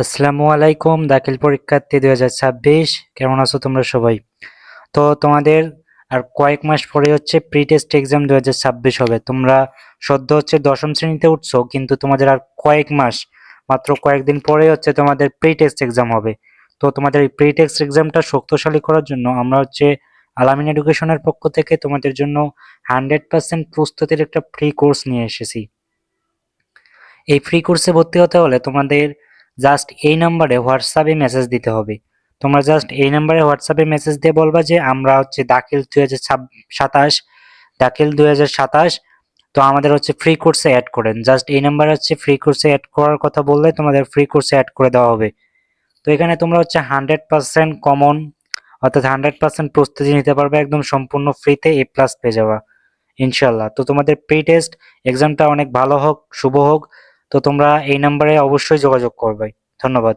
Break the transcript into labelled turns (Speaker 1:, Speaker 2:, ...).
Speaker 1: আসসালামু আলাইকুম, দাখিল পরীক্ষার্থী দুই হাজার ছাব্বিশ। কেমন আছো তোমরা সবাই? তো তোমাদের আর কয়েক মাস পরে হচ্ছে প্রি টেস্ট এক্সাম দু হাজার ছাব্বিশ হবে। তোমরা সদ্য হচ্ছে দশম শ্রেণীতে উঠছো, কিন্তু তোমাদের আর কয়েক মাস, মাত্র কয়েকদিন পরে হচ্ছে তোমাদের প্রি টেস্ট এক্সাম হবে। তো তোমাদের এই প্রি টেস্ট এক্সামটা শক্তিশালী করার জন্য আমরা হচ্ছে আলামিন এডুকেশনের পক্ষ থেকে তোমাদের জন্য হান্ড্রেড পার্সেন্ট প্রস্তুতির একটা ফ্রি কোর্স নিয়ে এসেছি। এই ফ্রি কোর্সে ভর্তি হতে হলে তোমাদের জাস্ট এই নাম্বারে হোয়াটসঅ্যাপে মেসেজ দিতে হবে। তোমরা জাস্ট এই নাম্বারে হোয়াটসঅ্যাপে মেসেজ দিয়ে বলবা যে, আমরা হচ্ছে দাখিল দুই হাজার সাতাশ, দাখিল দুই হাজার সাতাশ, তো আমাদের হচ্ছে ফ্রি কোর্সে অ্যাড করেন। জাস্ট এই নাম্বারে হচ্ছে ফ্রি কোর্সে অ্যাড করার কথা বললে তোমাদের ফ্রি কোর্সে অ্যাড করে দেওয়া হবে। তো এখানে তোমরা হচ্ছে হান্ড্রেড পার্সেন্ট কমন অর্থাৎ হান্ড্রেড পার্সেন্ট প্রস্তুতি নিতে পারবে একদম সম্পূর্ণ ফ্রিতে এ প্লাস পেয়ে যাওয়া ইনশাল্লাহ তো তোমাদের প্রি টেস্ট এক্সামটা অনেক ভালো হোক, শুভ হোক তো তোমরা এই নাম্বারে অবশ্যই যোগাযোগ করবে। ধন্যবাদ।